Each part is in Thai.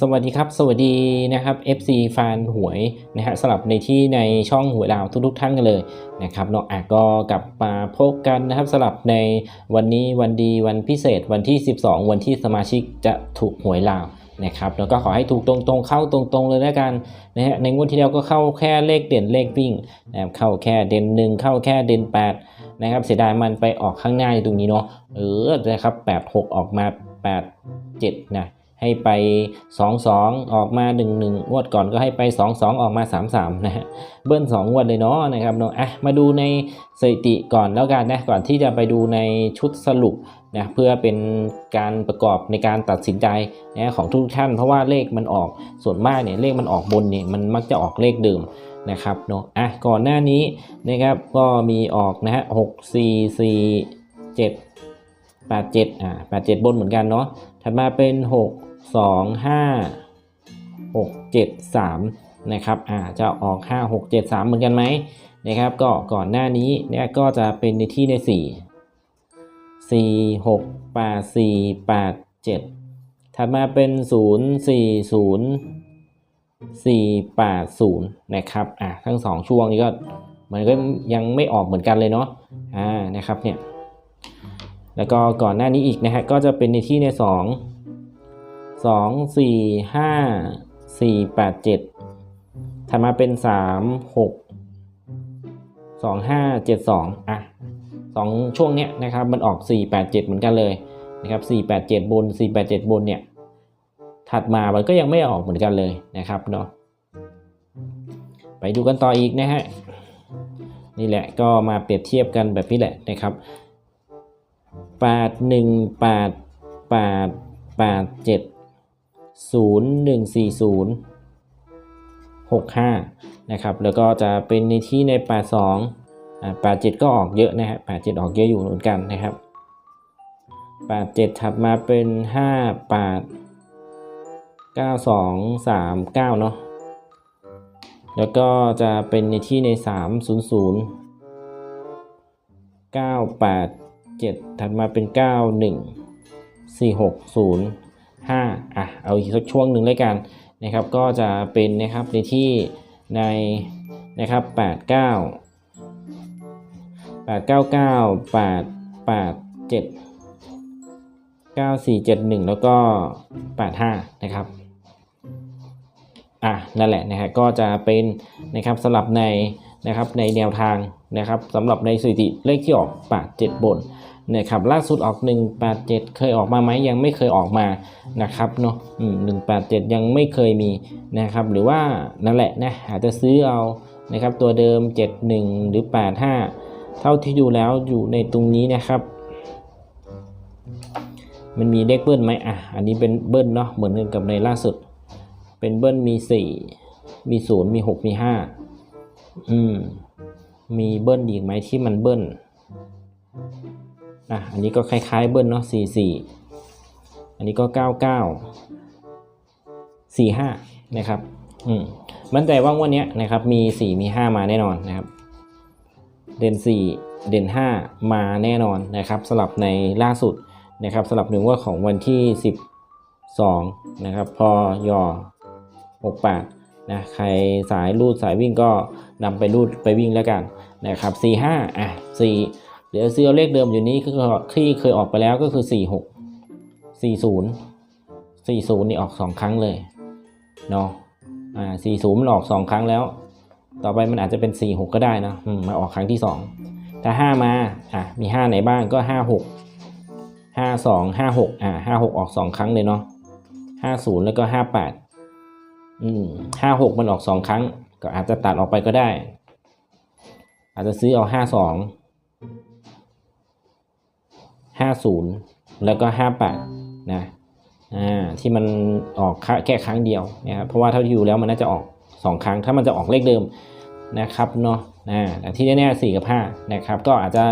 สวัสดีครับ สวัสดีนะครับ FC แฟนหวยนะฮะสลับในที่ในช่องหวยดาวทุกๆท่านกันเลยนะครับเนาะอะก็กลับมาพบกันนะครับสลับในวันนี้วันดีวันพิเศษวันที่ 12 วันที่สมาชิกจะถูกหวยลาวนะครับแล้วก็ขอให้ถูกตรงๆเข้าตรงๆเลยแล้วกันนะฮะในงวดที่แล้วก็เข้าแค่เลขเด่นเลขวิ่งนะครับเข้าแค่เด่นหนึ่งเข้าแค่เด่น8นะครับเสียดายมันไปออกข้างหน้าอยู่ตรงนี้เนาะเออนะครับ8 6 ออกมา 8 7นะ ให้ไป 2 2 ออกมา 1 1งวดก่อนก็ให้ไป 2 2 ออกมา 3 3 นะฮะ เบิ้ล2งวดเลยเนาะนะครับเนาะอะมาดูในสถิติก่อนแล้วกันนะ ก่อนที่จะไปดูในชุดสรุปนะเพื่อเป็นการประกอบในการตัดสินใจนะของทุกท่าน เพราะว่าเลขมันออกส่วนมากเนี่ยเลขมันออกบนเนี่ยมันมักจะออกเลขเดิมนะครับเนาะอะก่อนหน้านี้นะครับก็มีออกนะฮะ6 4 4 7 8 7อ่า8 7บนเหมือนกันเนาะถัดมาเป็น6 2 5 6 7 3นะครับอ่าจะออก 5 6 7 3 เหมือนกันไหมนะครับก็ก่อนหน้านี้เนี่ยก็จะเป็นในที่ใน 4 4 6 8 4 8 7 ถัดมาเป็น 0 4 0 4 8 0นะครับอ่าทั้ง 2 ช่วงนี้ก็มันก็ยังไม่ออกเหมือนกันเลยเนาะอ่านะครับเนี่ยแล้วก็ก่อนหน้านี้อีกนะฮะก็จะเป็นในที่ใน 2 สองสี่ห้าสี่แปดเจ็ดถัดมาเป็นสามหกสองห้าเจ็ดสองอะสองช่วงเนี้ยนะครับมันออกสี่แปดเจ็ดเหมือนกันเลยนะครับสี่แปดเจ็ดบนสี่แปดเจ็ดบนเนี่ยถัดมามันก็ยังไม่ออกเหมือนกันเลยนะครับเนาะไปดูกันต่ออีกนะฮะนี่แหละก็มาเปรียบเทียบกันแบบนี้แหละนะครับแปดหนึ่ง 0140 65 นะครับ แล้วก็จะเป็นในที่ใน 82อ่า87 ก็ออกเยอะนะฮะ87 ออกเยอะอยู่เหมือนกันนะครับ 87 ถัดมาเป็น 58 9239 เนาะ แล้วก็จะเป็นในที่ใน 300 987 ถัดมาเป็น 91 460 5อะเอาอีกสักช่วงหนึ่งเลยกันนะครับก็จะเป็นนะครับในที่ในนะครับ8 9 8 9 9 8 8 7 9 4 7 1 แล้วก็ 8 5 นะครับอะนั่นแหละนะฮะก็จะเป็นนะครับสลับในนะครับในแนวทางนะครับสำหรับในสถิติเลขที่ออก8 7 บน นะครับล่าสุดออก 187 เคยออกมาไหมยังไม่เคยออกมานะครับเนาะอืม187ยังไม่เคยมีนะครับหรือว่านั่นแหละนะอาจจะซื้อเอานะครับตัวเดิม 71 หรือ 85 เท่าที่ดูแล้วอยู่ในตรงนี้นะครับ มันมีเลขเบิ้ลไหมอะอันนี้เป็นเบิ้ลเนาะเหมือนกันกับในล่าสุด เป็นเบิ้ลมี 4 มี 0 มี 6 มี 5 อืมมีเบิ้ลอีกไหมที่มันเบิ้ล อะอันนี้ก็คล้ายๆเบิ้ลเนาะสี่สี่อันนี้ก็เก้าเก้าสี่ห้านะครับอืมมั่นใจว่างวันนี้นะครับมีสี่มีห้ามาแน่นอนนะครับ เด่นสี่เด่นห้ามาแน่นอนนะครับสลับในล่าสุดนะครับสลับหนึ่งว่าของวันที่สิบสองนะครับพอยอหกแปดนะใครสายรูดสายวิ่งก็นำไปรูดไปวิ่งแล้วกันนะครับสี่ห้าอะสี่ เดี๋ยวซื้อเอาเลขเดิมอยู่นี้คือที่เคยออกไปแล้วก็คือ 4 6 40 40 นี่ออก 2 ครั้งเลยเนาะอ่า40 มันออก 2 ครั้งแล้ว ต่อไปมันอาจจะเป็น 4 6 ก็ได้นะอืมมาออกครั้งที่ 2 ถ้า 5 มาอะมี 5 ไหนบ้างก็ 5 6 5 2 5 6อ่า5 6 ออก 2 ครั้งเลยเนาะ50 แล้วก็ 58อืม56 มันออก 2 ครั้ง ก็อาจจะตัดออกไปก็ได้ อาจจะซื้อเอา 52าศูนย์แล้วก็ห้าแปดนะอ่าที่มันออกแค่ครั้งเดียวนะครับเพราะว่าเท่าที่อยู่แล้วมันน่าจะออกสองครั้ง ถ้ามันจะออกเลขเดิมนะครับเนาะนะแต่ที่แน่ๆ4กับ5นะครับก็อาจจะ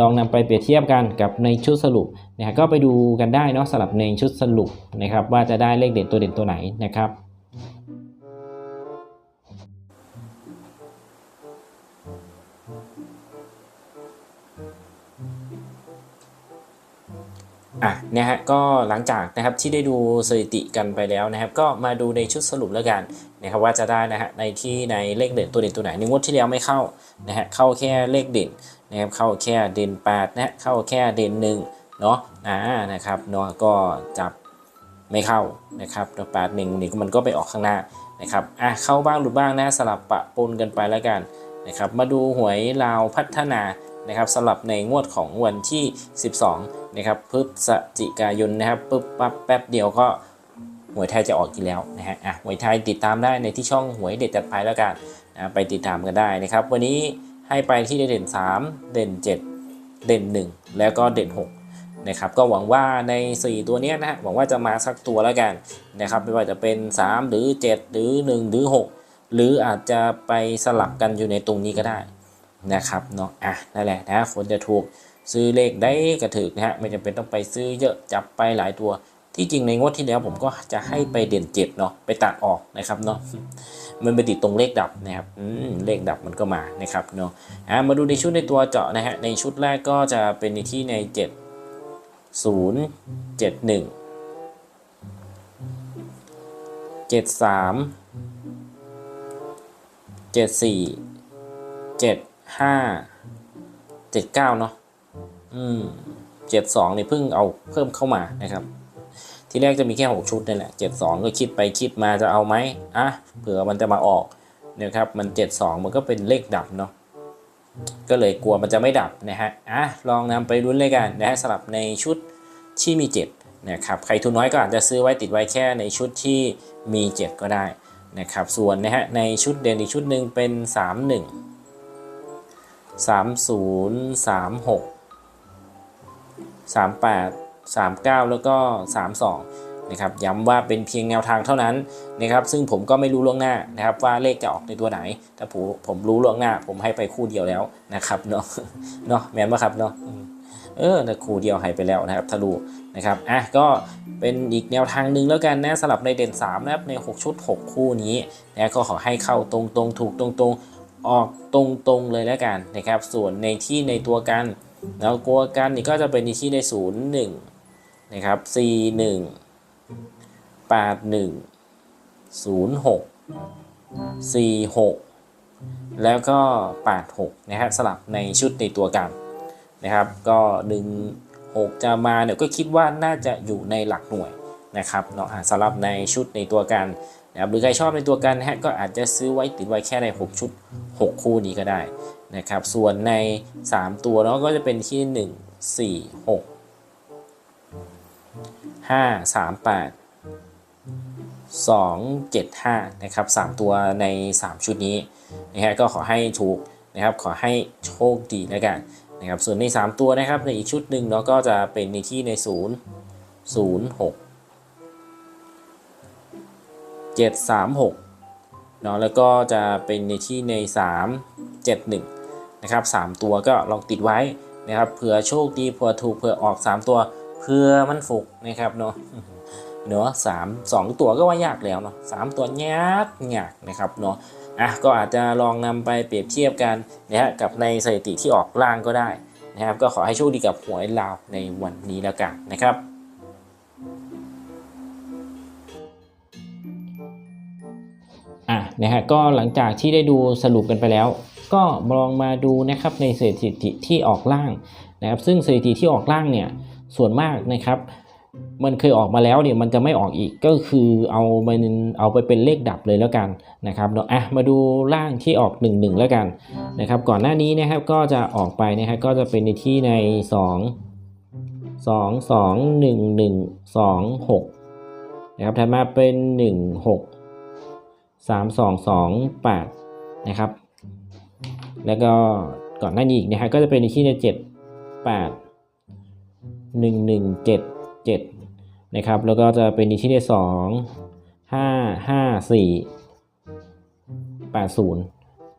ลองนำไปเปรียบเทียบกันกับในชุดสรุปนะครับก็ไปดูกันได้เนาะสำหรับในชุดสรุปนะครับว่าจะได้เลขเด่นตัวเด่นตัวไหนนะครับ อะนะฮะก็หลังจากนะครับที่ได้ดูสถิติกันไปแล้วนะครับ ก็มาดูในชุดสรุปแล้วกันนะครับว่าจะได้นะฮะในที่ในเลขเด่นตัวเด่นตัวไหนในงวดที่แล้วไม่เข้านะฮะเข้าแค่เลขเด่นนะครับเข้าแค่เด่น8นะฮะเข้าแค่เด่น1เนาะอ่านะครับเนาะก็จับไม่เข้านะครับตัวแปดหนึ่งนี่มันก็ไปออกข้างหน้านะครับอะเข้าบ้างหรือบ้างนะสลับปะปนกันไปแล้วกันนะครับมาดูหวยลาวพัฒนา นะครับสำหรับในงวดของวันที่ 12นะครับพฤศจิกายนนะครับปึ๊บปั๊บแป๊บเดียวก็หวยไทยจะออกอีกแล้วนะฮะอะหวยไทยติดตามได้ในที่ช่องหวยเด็ดจัดไปแล้วกันนะไปติดตามกันได้นะครับ วันนี้ให้ไปที่เด่น 3 เด่น 7 เด่น 1 แล้วก็เด่น 6นะครับก็หวังว่าใน 4 ตัวนี้นะฮะหวังว่าจะมาสักตัวแล้วกันนะครับไม่ว่าจะเป็น 3 หรือ 7 หรือ 1 หรือ 6 หรืออาจจะไปสลับกันอยู่ในตรงนี้ก็ได้ นะครับเนาะอะนั่นแหละนะคนจะถูกซื้อเลขได้กระถึกนะฮะไม่จำเป็นต้องไปซื้อเยอะจับไปหลายตัวที่จริงในงวดที่แล้วผมก็จะให้ไปเด่นเจ็ดเนาะไปตัดออกนะครับเนาะมันไปติดตรงเลขดับนะครับอืมเลขดับมันก็มานะครับเนาะอะมาดูในชุดในตัวเจาะนะฮะในชุดแรกก็จะเป็นในที่ในเจ็ดศูนย์เจ็ด ห้าเจ็ดเก้าเนาะอืมเจ็ดสองนี่เพิ่งเอาเพิ่มเข้ามานะครับ ทีแรกจะมีแค่หกชุดนี่แหละเจ็ดสองก็คิดไปคิดมาจะเอาไหมอะเผื่อมันจะมาออกนะครับ มันเจ็ดสองมันก็เป็นเลขดับเนาะก็เลยกลัวมันจะไม่ดับนะฮะอะลองนำไปลุ้นเลยกันนะฮะสลับในชุดที่มี7นะครับใครทุนน้อยก็อาจจะซื้อไว้ติดไว้แค่ในชุดที่มี 7 ก็ได้นะครับส่วนนะฮะในชุดเด่นอีกชุดหนึ่งเป็น 3 30 36 38 39 แล้วก็ 32 นะครับ ย้ำว่าเป็นเพียงแนวทางเท่านั้นนะครับ ซึ่งผมก็ไม่รู้ล่วงหน้านะครับ ว่าเลขจะออกในตัวไหน ถ้าผมผมรู้ล่วงหน้า ผมให้ไปคู่เดียวแล้วนะครับเนาะ เนาะแมนว่าครับเนาะเออแต่คู่เดียวให้ไปแล้วนะครับทะลุนะครับ อะ ก็เป็นอีกแนวทางหนึ่งแล้วกันนะสลับในเด่น 3 นะครับ ใน 6 ชุด 6 คู่นี้นะก็ขอให้เข้าตรงตรงถูกตรงตรง ออกตรงๆเลยแล้วกันนะครับ ส่วนในที่ในตัวกันแล้วตัวกันนี่ก็จะเป็นในที่ในศูนย์หนึ่งนะครับ C หนึ่งแปดหนึ่งศูนย์หกสี่หกแล้วก็แปดหกนะฮะสลับในชุดในตัวกันนะครับ ก็ดึงหกจะมาเนี่ยก็คิดว่าน่าจะอยู่ในหลักหน่วยนะครับเนาะอะสำหรับในชุดในตัวกัน นะครับหรือใครชอบในตัวกันนะฮะก็อาจจะซื้อไว้ติดไว้แค่ใน 6 ชุด 6 คู่นี้ก็ได้นะครับส่วนใน 3 ตัวเนาะก็จะเป็นที่ 1 4 6 5 3 8 2 7 5นะครับ3ตัวใน 3 ชุดนี้นะฮะก็ขอให้ถูกนะครับขอให้โชคดีแล้วกันนะครับส่วนใน 3 ตัวนะครับในอีกชุดหนึ่งเนาะก็จะเป็นในที่ใน 0 0 6 736เนาะแล้วก็จะเป็นในที่ใน 3 7 1นะครับ3ตัวก็ลองติดไว้นะครับเผื่อโชคดีเผื่อถูกเผื่อออก 3 ตัวเผื่อมันฟุกนะครับเนาะเนาะสามสองตัวก็ว่ายากแล้วเนาะสามตัวยากยากนะครับเนาะอะก็อาจจะลองนำไปเปรียบเทียบกันนะฮะกับในสถิติที่ออกล่างก็ได้นะครับ ก็ขอให้โชคดีกับหวยลาวในวันนี้แล้วกันนะครับ อะนะฮะก็หลังจากที่ได้ดูสรุปกันไปแล้ว ก็ลองมาดูนะครับในสถิติที่ออกล่างนะครับซึ่งสถิติที่ออกล่างเนี่ยส่วนมากนะครับ มันเคยออกมาแล้วเนี่ยมันจะไม่ออกอีกก็คือเอามันเอาไปเป็นเลขดับเลยแล้วกันนะครับเนาะอะมาดูล่างที่ออก 1 1 แล้วกันนะครับก่อนหน้านี้นะครับก็จะออกไปนะครับก็จะเป็นในที่ใน 2 2 2 1 1 2 6นะครับถัดมาเป็น 1 6 3 2 2 8 นะครับ แล้วก็ก่อนหน้านี้อีกนะฮะก็จะเป็นในที่ใน7 8 1 1 7 7 นะครับ แล้วก็จะเป็นในที่ใน2 5 5 4 8 0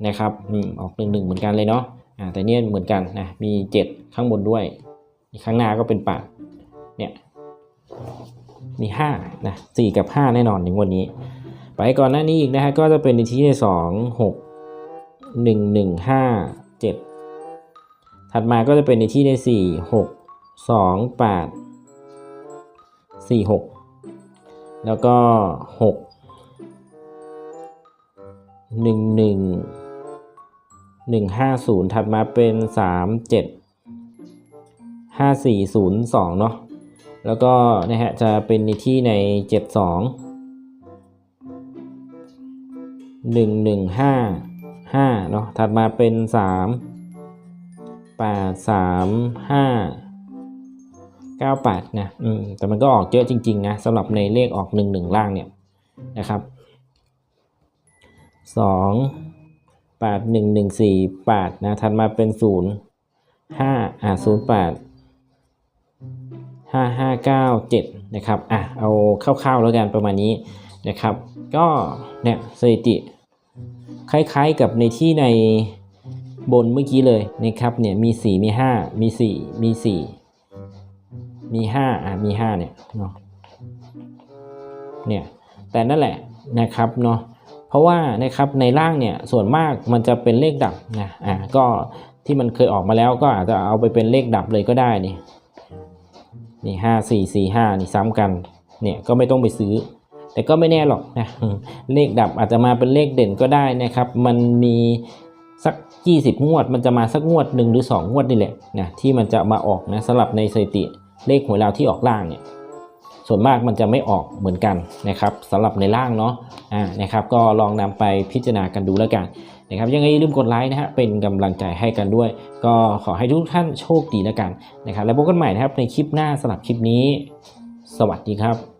นะครับอืมออกหนึ่งหนึ่งเหมือนกันเลยเนาะอ่าแต่เนี่ยเหมือนกันนะมีเจ็ดข้างบนด้วยข้างหน้าก็เป็นปากเนี่ยมีห้านะสี่กับห้าแน่นอนในวันนี้ ไปก่อนหน้านี้อีกนะฮะก็จะเป็นในที่สองหกหนึ่งหนึ่งห้าเจ็ดถัดมาก็จะเป็นในที่ได้สี่หกสองแปดสี่หกแล้วก็หกหนึ่งหนึ่งหนึ่งห้าศูนย์ถัดมาเป็นสามเจ็ดห้าสี่ศูนย์สองเนาะแล้วก็นะฮะจะเป็นในที่ในเจ็ดสอง หนึ่งหนึ่งห้าห้าเนาะถัดมาเป็นสามแปดสามห้าเก้าแปดนะอืมแต่มันก็ออกเยอะจริงๆนะสำหรับในเลขออกหนึ่งหนึ่งล่างเนี่ยนะครับสองแปดหนึ่งหนึ่งสี่แปดนะถัดมาเป็นศูนย์ห้าอ่าศูนย์แปดห้าห้าเก้าเจ็ดนะครับอะเอาคร่าวๆแล้วกันประมาณนี้นะครับ ก็เนี่ยสถิติ คล้ายๆกับในที่ในบนเมื่อกี้เลยนะครับเนี่ยมี 4 มี 5 มี 4 มี 4 มี5อะมี5เนี่ยเนาะเนี่ยแต่นั่นแหละนะครับเนาะเพราะว่านะครับในล่างเนี่ยส่วนมากมันจะเป็นเลขดับนะอะก็ที่มันเคยออกมาแล้วก็อาจจะเอาไปเป็นเลขดับเลยก็ได้นี่นี่ห้าสี่สี่ห้านี่ซ้ำกันเนี่ยก็ไม่ต้องไปซื้อ แต่ก็ไม่แน่หรอกนะเลขดับอาจจะมาเป็นเลขเด่นก็ได้นะครับ มันมีสัก 20 งวด มันจะมาสักงวดหนึ่งหรือ 2 งวดนี่แหละนะที่มันจะมาออกนะสำหรับในสถิติเลขหวยลาที่ออกล่างเนี่ยส่วนมากมันจะไม่ออกเหมือนกันนะครับสำหรับในล่างเนาะอ่านะครับก็ลองนำไปพิจารณากันดูแล้วกันนะครับยังไงลืมกดไลค์นะฮะเป็นกำลังใจให้กันด้วย ก็ขอให้ทุกท่านโชคดีแล้วกันนะครับแล้วพบกันใหม่นะครับในคลิปหน้าสำหรับคลิปนี้ สวัสดีครับ